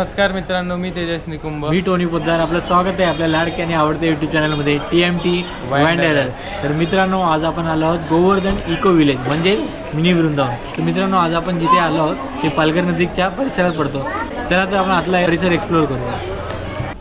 नमस्कार मित्रांनो मी तेजस निकुंभ. मी टोनी पोद्दार. आपलं स्वागत आहे आपल्या लाडक्या आणि आवडत्या यूट्यूब चॅनलमध्ये टी एम टी वायंडरर तर मित्रांनो आज आपण आलो आहोत गोवर्धन इको विलेज म्हणजे मिनी वृंदावन. तर मित्रांनो आज आपण जिथे आलो आहोत ते पालघर नदीच्या परिसरात पडतो. चला तर आपण आतला परिसर एक्सप्लोअर करू.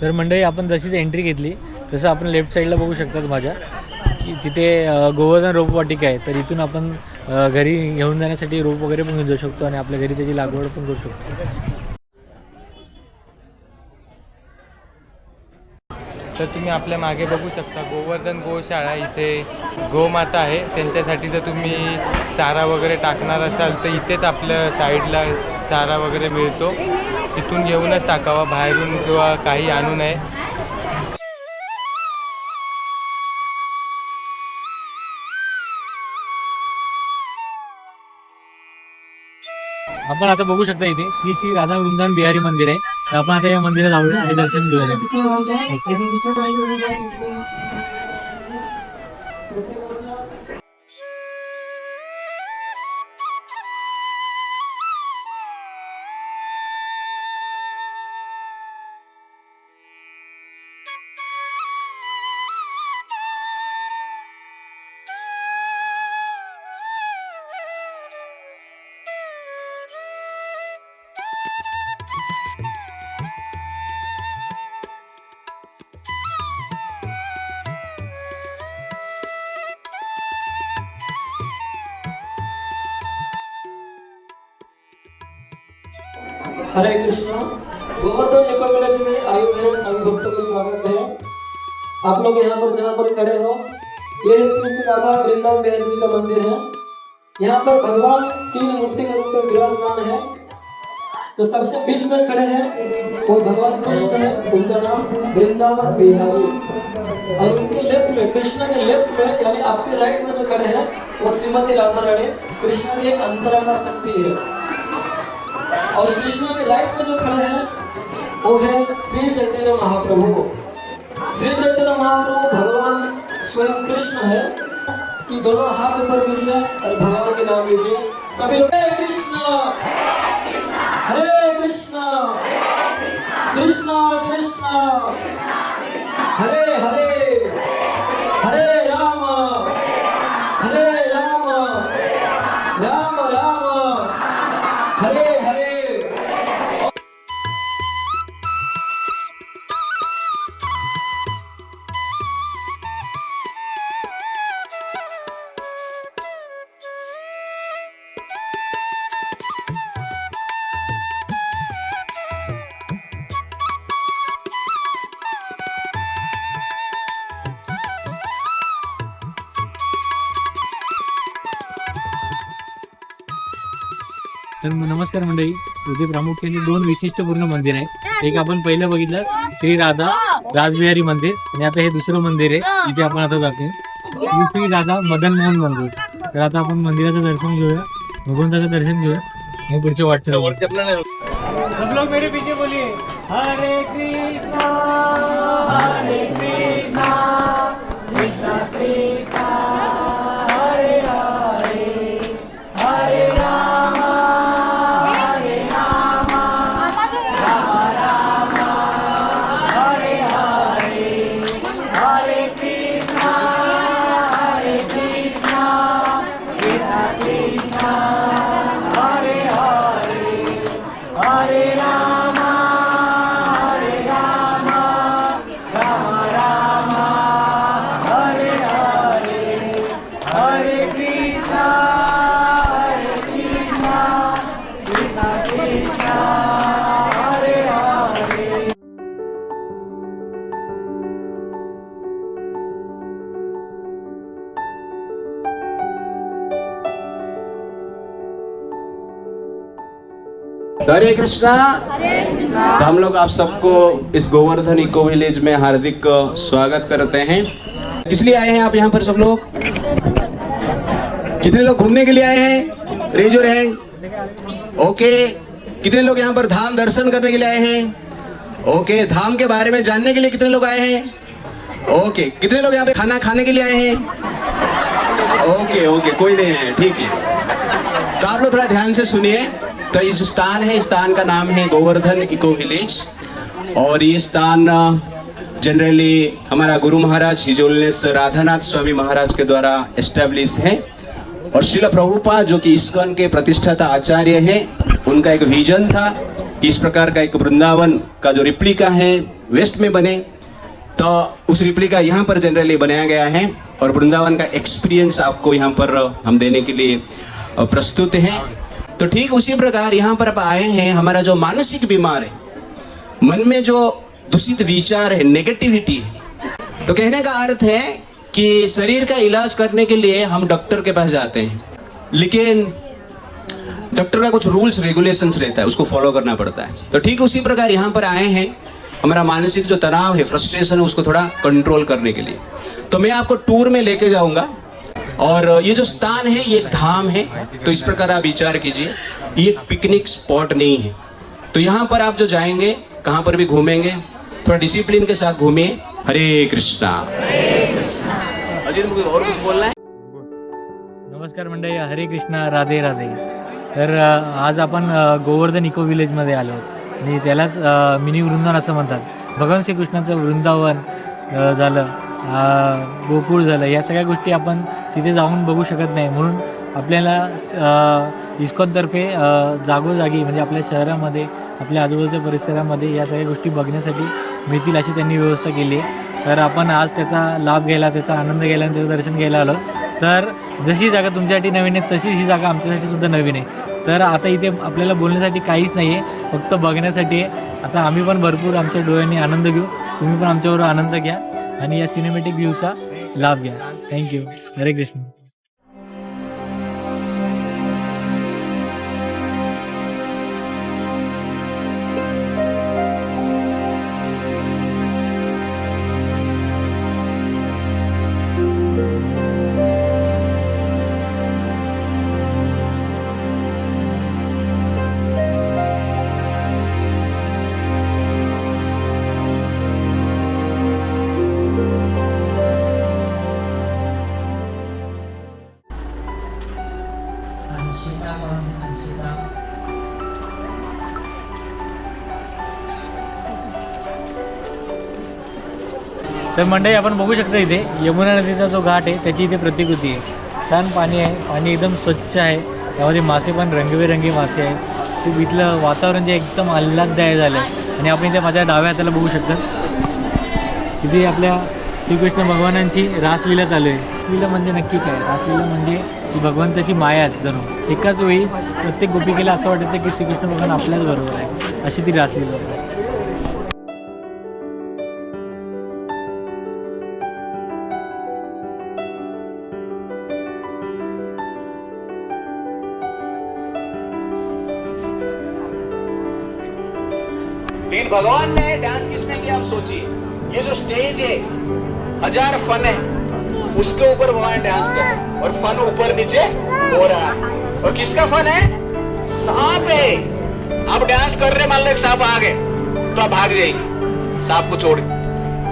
तर मंडळी आपण जशीच एंट्री घेतली तसं आपण लेफ्ट साईडला बघू शकतात माझ्या. की तिथे गोवर्धन रोपवाटिका आहे तर इथून आपण घरी घेऊन जाण्यासाठी रोप वगैरे पण घेऊन जाऊ शकतो आणि आपल्या घरी त्याची लागवड पण करू शकतो. तर तुम्ही आपल्या मागे बघू शकता गोवर्धन गोशाळा इथे गोमाता आहे. त्यांच्यासाठी जर तुम्ही चारा वगैरे टाकणार असाल तर इथेच आपल्या साईडला चारा वगैरे मिळतो. तिथून घेऊनच टाकावा बाहेरून किंवा काही आणू नये. आपण आता बघू शकता इथे ही श्री राधा वृंदावन बिहारी मंदिर आहे. आपण आता या मंदिरात जाऊया आणि दर्शन घेऊया हरे कृष्णा। गोवर्धन इको विलेज में आए हुए सभी भक्तों को स्वागत है। आप लोग यहाँ पर जहाँ पर खड़े हो, ये श्री श्री राधा वृंदावन बिहारी जी का मंदिर है। यहाँ पर भगवान तीन मूर्ति के रूप में विराजमान है। तो सबसे बीच में खड़े हैं, वो भगवान कृष्ण है, उनका नाम वृंदावन बिहारी। और उनके लेफ़्ट में, कृष्ण के लेफ़्ट में, यानी आपके राइट में जो खड़े हैं, वो श्रीमती राधा रानी, कृष्ण की एक अंतरात्मा शक्ति है। और कृष्ण के राइट में जो खड़े हैं, वो है श्री चैतन्य महाप्रभु श्री चैतन्य महाप्रभु भगवान स्वयं कृष्ण है, कि दोनों हाथ ऊपर कीजिए और भगवान के नाम लीजिए। सभी लोग हरे कृष्ण! हरे कृष्ण! कृष्ण कृष्ण! हरे हरे! तर नमस्कार मंडळी. इथे प्रामुख्याने दोन विशिष्टपूर्ण मंदिर आहे. एक आपण पहिलं बघितलं श्री राधा राजबिहारी मंदिर. आणि आता हे दुसरं मंदिर आहे. इथे आपण आता जातो हे श्री राधा मदन मोहन मंदिर. तर आता आपण मंदिराचं दर्शन घेऊया. भगवंताचं दर्शन घेऊया. हे पुढच्या वाटचं सब लोग मेरे पीछे बोलिए हरे कृष्णा हरे कृष्णा. कृष्णा हरे कृष्णा। तो हम लोग आप सबको इस गोवर्धन इको विलेज में हार्दिक स्वागत करते हैं। किस लिए आए हैं आप यहाँ पर सब लोग? कितने लोग घूमने के लिए आए हैं? Raise your hand okay. कितने लोग यहाँ पर धाम दर्शन करने के लिए आए हैं? ओके। धाम के बारे में जानने के लिए कितने लोग आए हैं? ओके। कितने लोग यहाँ पे खाना खाने के लिए आए हैं? Okay okay. कोई नहीं है। ठीक है। तो आप लोग थोड़ा ध्यान से सुनिए। तो ये जो स्थान है स्थान का नाम है गोवर्धन इको विलेज। और ये स्थान जनरली हमारा गुरु महाराज हिजोलनेस राधानाथ स्वामी महाराज के द्वारा एस्टेब्लिश है। और शिल प्रभुपा, जो कि इस्कॉन के प्रतिष्ठाता आचार्य हैं, उनका एक विजन था कि इस प्रकार का एक वृंदावन का जो रिप्लिका है वेस्ट में बने। तो उस रिप्लिका यहाँ पर जनरली बनाया गया है और वृंदावन का एक्सपीरियंस आपको यहाँ पर हम देने के लिए प्रस्तुत हैं। तो ठीक उसी प्रकार यहाँ पर आए हैं, हमारा जो मानसिक बीमार है, मन में जो दूषित विचार है नेगेटिविटी है तो कहने का अर्थ है कि शरीर का इलाज करने के लिए हम डॉक्टर के पास जाते हैं। लेकिन डॉक्टर का कुछ रूल्स रेगुलेशंस रहता है, उसको फॉलो करना पड़ता है। तो ठीक उसी प्रकार यहाँ पर आए हैं, हमारा मानसिक जो तनाव है फ्रस्ट्रेशन है, उसको थोड़ा कंट्रोल करने के लिए। तो मैं आपको टूर में लेके जाऊँगा। और ये जो स्थान है ये एक धाम है। तो इस प्रकार आप विचार कीजिए ये एक पिकनिक स्पॉट नहीं है। तो यहाँ पर आप जो जाएंगे कहाँ पर भी घूमेंगे थोड़ा डिसिप्लिन के साथ घूमिए। हरे कृष्णा। अजीत मुझे और कुछ बोलना है? नमस्कार मंडळी हरे कृष्णा राधे राधे। तर आज आपण गोवर्धन इको विलेजमध्ये आलो आणि त्यालाच मिनी वृंदावन असं म्हणतात. भगवान श्रीकृष्णाचं वृंदावन झालं. गोकुळ झालं. या सगळ्या गोष्टी आपण तिथे जाऊन बघू शकत नाही. म्हणून आपल्याला इस्कॉनतर्फे जागोजागी म्हणजे आपल्या शहरामध्ये आपल्या आजूबाजूच्या परिसरामध्ये या सगळ्या गोष्टी बघण्यासाठी मिळतील अशी त्यांनी व्यवस्था केली आहे. तर आपण आज त्याचा लाभ घ्यायला त्याचा आनंद घ्यायला आणि त्याचं दर्शन घ्यायला आलो. तर जशी जागा तुमच्यासाठी नवीन आहे तशीच ही जागा आमच्यासाठी सुद्धा नवीन आहे. तर आता इथे आपल्याला बोलण्यासाठी काहीच नाही आहे फक्त बघण्यासाठी आहे. आता आम्ही पण भरपूर आमच्या डोळ्यांनी आनंद घेऊ. तुम्ही पण आमच्याबरोबर आनंद घ्या. आणि या सिनेमॅटिक व्ह्यूचा लाभ घ्या. थँक्यू हरे कृष्ण तर मंडळी आपण बघू शकता इथे यमुना नदीचा जो घाट आहे त्याची इथे प्रतिकृती आहे. छान पाणी आहे पाणी एकदम स्वच्छ आहे. त्यामध्ये मासे पण रंगीबेरंगी मासे आहेत. खूप इथलं वातावरण जे एकदम आल्हाददायक झालं आहे. आणि आपण इथे माझ्या डाव्या हाताला बघू शकतात तिथे आपल्या श्रीकृष्ण भगवानांची रासलीला चालू आहे. रासलीला म्हणजे नक्की काय? रासलीला म्हणजे ती भगवंताची माया आहे जणू. एकाच वेळी प्रत्येक गोपिकेला असं वाटायचं की श्रीकृष्ण भगवान आपल्याच बरोबर आहे. अशी ती रासलीला लेकिन भगवान ने डांस किसमें किया? आप सोचिए। ये जो स्टेज है, हज़ार फन है। उसके ऊपर भगवान डांस कर। और फन ऊपर नीचे हो रहा है। और किसका फन है? सांप है। आप डांस कर रहे मान लो सांप आ गए तो आप भाग जाएँगे सांप को छोड़।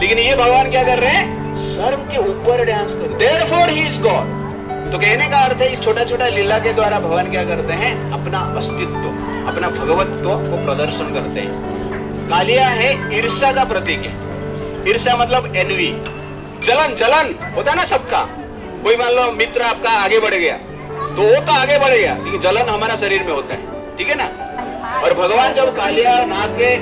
लेकिन ये भगवान क्या कर रहे हैं? सर्व के ऊपर डांस कर therefore he is God तो कहने का अर्थ है, इस छोटा छोटा लीला के द्वारा भगवान क्या करते हैं? अपना अस्तित्व, अपना भगवत्व को प्रदर्शन करते हैं। कालिया है ईर्षा का प्रतीक है। ईर्षा मतलब एनवी। जलन जलन, होता है ना सबका। कोई मान लो मित्र आपका आगे बढ़ गया तो वो तो आगे बढ़ गया, लेकिन जलन हमारा शरीर में होता है, ठीक है ना? और भगवान जब कालिया नाग के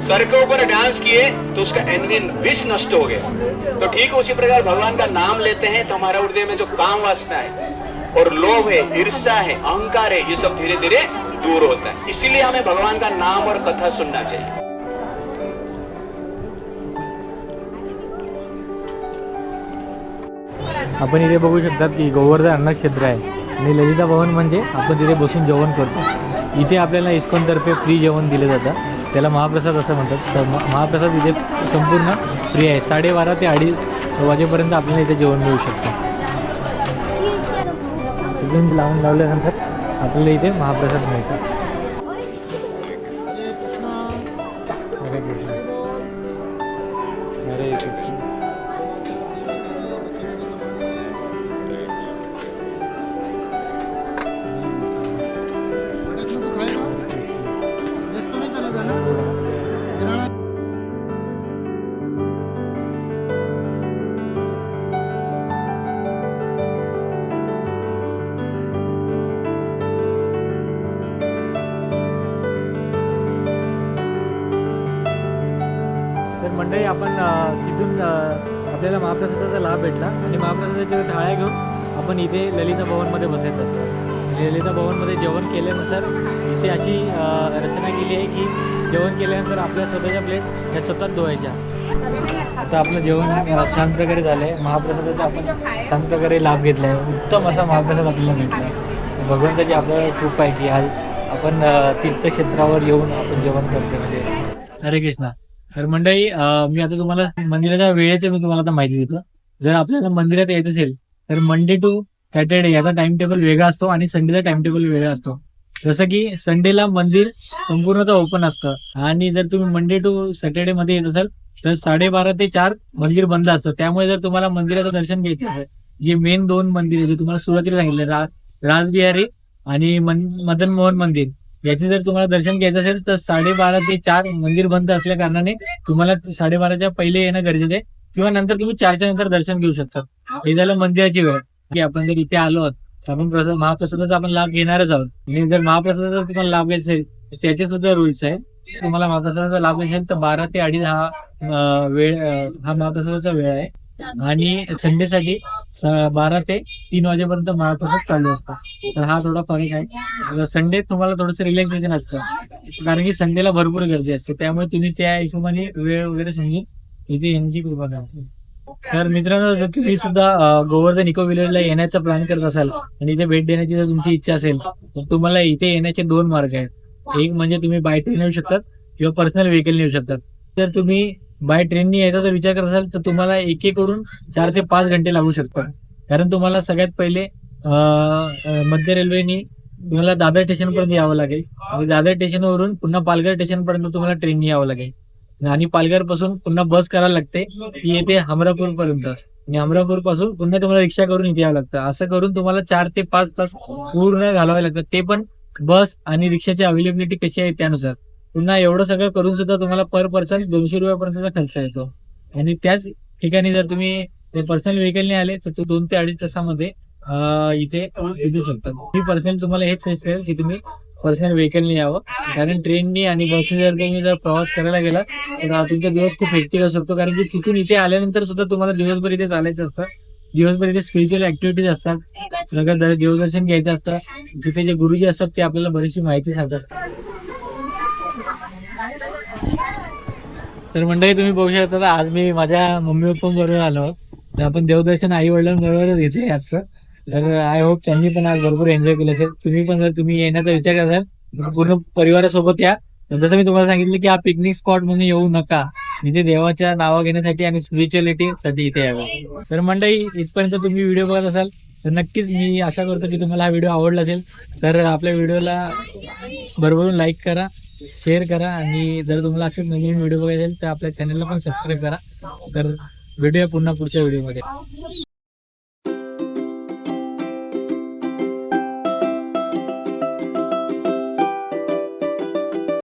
सर के ऊपर डांस किए तो उसका एनवी विष नष्ट हो गया। तो ठीक उसी प्रकार भगवान का नाम लेते हैं तो हमारा हृदय में जो काम वासना है, और लोभ है ईर्षा है, अहंकार है, ये सब धीरे धीरे दूर होता है। इसीलिए हमें भगवान का नाम और कथा सुनना चाहिए। आपण इथे बघू शकतात की गोवर्धन अन्नक्षेत्र आहे. आणि ललिता भवन म्हणजे आपण तिथे बसून जेवण करतो. इथे आपल्याला इस्कॉनतर्फे फ्री जेवण दिलं जातं. त्याला महाप्रसाद असं म्हणतात. तर म- महाप्रसाद इथे संपूर्ण फ्री आहे. साडेबारा ते अडीच वाजेपर्यंत आपल्याला इथे जेवण मिळू शकतं. लावून लावल्यानंतर आपल्याला इथे महाप्रसाद मिळतो. तर आपण तिथून आपल्याला महाप्रसादाचा लाभ भेटला आणि महाप्रसादाच्या थाळ्या घेऊन आपण इथे ललिता भवनमध्ये बसायचं असतं. ललिता भवनमध्ये जेवण केल्यानंतर इथे अशी रचना केली आहे की जेवण केल्यानंतर आपल्या स्वतःच्या प्लेट ह्या सतत धुवायच्या. आता आपलं जेवण छान प्रकारे झालं आहे महाप्रसादाचा आपण छान प्रकारे लाभ घेतला आहे उत्तम असा महाप्रसाद आपल्याला भेटला. भगवंताची आपल्याला कृपा आहे की आज आपण तीर्थक्षेत्रावर येऊन आपण जेवण करतो म्हणजे हरे कृष्णा. तर मंडळी मी आता तुम्हाला मंदिराच्या वेळेचं मी तुम्हाला आता माहिती देतो. जर आपल्याला मंदिरात यायचं असेल तर मंडे टू सॅटर्डे याचा टाइम टेबल वेगळा असतो आणि संडेचा टाइम टेबल वेगळा असतो. जसं की संडेला मंदिर संपूर्णतः ओपन असतं. आणि जर तुम्ही मंडे टू सॅटर्डे मध्ये येत असाल तर साडेबारा ते चार मंदिर बंद असतं. त्यामुळे जर तुम्हाला मंदिराचं दर्शन घ्यायचं असेल जे मेन दोन मंदिर आहे जे तुम्हाला सुरुवातीला सांगितलं रा, राजबिहारी आणि मन, मदन मोहन मंदिर. याचे जर तुम्हाला दर्शन घ्यायचं असेल तर साडेबारा ते चार मंदिर बंद असल्या कारणाने तुम्हाला साडेबाराच्या पहिले येणं गरजेचं आहे. किंवा नंतर तुम्ही चारच्या नंतर दर्शन घेऊ शकता. हे झालं मंदिराची वेळ. की आपण जर इथे आलो आहोत आपण प्रसाद महाप्रसादाचा आपण लाभ घेणारच आहोत. आणि जर महाप्रसादाचा तुम्हाला लाभ घ्यायचा असेल तर त्याचे सुद्धा रुल्स आहे तुम्हाला महाप्रसादाचा लाभ घ्यायचा तर बारा ते अडीच हा वेळ हा महाप्रसादाचा वेळ आहे. आणि संडेसाठी बारा ते तीन वाजेपर्यंत महाप्रसाद चालू असतो तर हा थोडा फरक आहे. संडे तुम्हाला थोडस रिलॅक्सेशन असतं कारण की संडेला भरपूर गर्दी असते. त्यामुळे तुम्ही त्या हिशोबाने वेळ वगैरे समजून इथे यांची कृपा करा तर मित्रांनो जर तुम्ही सुद्धा गोवर्धन इको विलेजला येण्याचा प्लॅन करत असाल आणि इथे भेट देण्याची जर तुमची इच्छा असेल तर तुम्हाला इथे येण्याचे दोन मार्ग आहेत. एक म्हणजे तुम्ही बाय ट्रेन येऊ शकतात किंवा पर्सनल व्हेकल येऊ शकतात. जर तुम्ही बाय ट्रेननी यायचा जर विचार करत असाल तर तुम्हाला एक एक करून चार ते पाच घंटे लागू शकतात. कारण तुम्हाला सगळ्यात पहिले मध्य रेल्वेनी तुम्हाला दादर स्टेशन पर्यंत यावं लागेल. आणि दादर स्टेशनवरून पुन्हा पालघर स्टेशन पर्यंत तुम्हाला ट्रेननी यावं लागेल. आणि पालघरपासून पुन्हा बस करायला लागते. ती येते हमरापूर पर्यंत. आणि हमरापूरपासून पुन्हा तुम्हाला रिक्षा करून इथे यावं लागतं. असं करून तुम्हाला चार ते पाच तास पूर्ण घालावे लागतात. ते पण बस आणि रिक्षाची अवेलेबिलिटी कशी आहे त्यानुसार. पुन्हा एवढं सगळं करून सुद्धा तुम्हाला पर पर्सन दोनशे रुपयापर्यंतचा खर्च येतो. आणि त्याच ठिकाणी जर तुम्ही पर्सनल व्हेकलने आले तर दोन ते अडीच तासामध्ये इथे येऊ शकतात मी पर्सनल तुम्हाला हेच सजेस्ट करेल की तुम्ही पर्सनल व्हेकलने यावं. कारण ट्रेननी आणि बसने जर तुम्ही जर प्रवास करायला गेला तर तुमचा दिवस खूप हेक्टिक असू शकतो. कारण की तिथून इथे आल्यानंतर सुद्धा तुम्हाला दिवसभर इथे चालायचं असतं. दिवसभर इथे स्पिरिच्युअल ऍक्टिव्हिटीज असतात. सगळं दर- देवदर्शन घ्यायचं असतं. तिथे जे गुरुजी असतात ते आपल्याला बरीचशी माहिती सांगतात. तर मंडळी तुम्ही बघू शकता आज मी माझ्या मम्मी पप्पा बरोबर आलो तर आपण देवदर्शन आई वडिलांबरोबरच घेतले आजचं तर आय होप त्यांनी पण आज भरपूर एन्जॉय केलं असेल. तुम्ही पण जर तुम्ही येण्याचा विचार कराल पूर्ण परिवारासोबत या. जसं मी तुम्हाला सांगितलं की हा पिकनिक स्पॉट म्हणून येऊ नका. इथे देवाच्या नावा घेण्यासाठी आणि स्पिरिच्युअलिटी साठी इथे यावं. तर मंडळी इथपर्यंत तुम्ही व्हिडिओ बघत असाल तर नक्कीच मी आशा करतो की तुम्हाला हा व्हिडिओ आवडला असेल. तर आपल्या व्हिडिओला भरभरून लाईक करा शेअर करा आणि जर तुम्हाला असेच नवीन व्हिडिओ बघायचे तर आपल्या चॅनलला पण सबस्क्राईब करा. तर भेटूया पुन्हा पुढच्या व्हिडिओमध्ये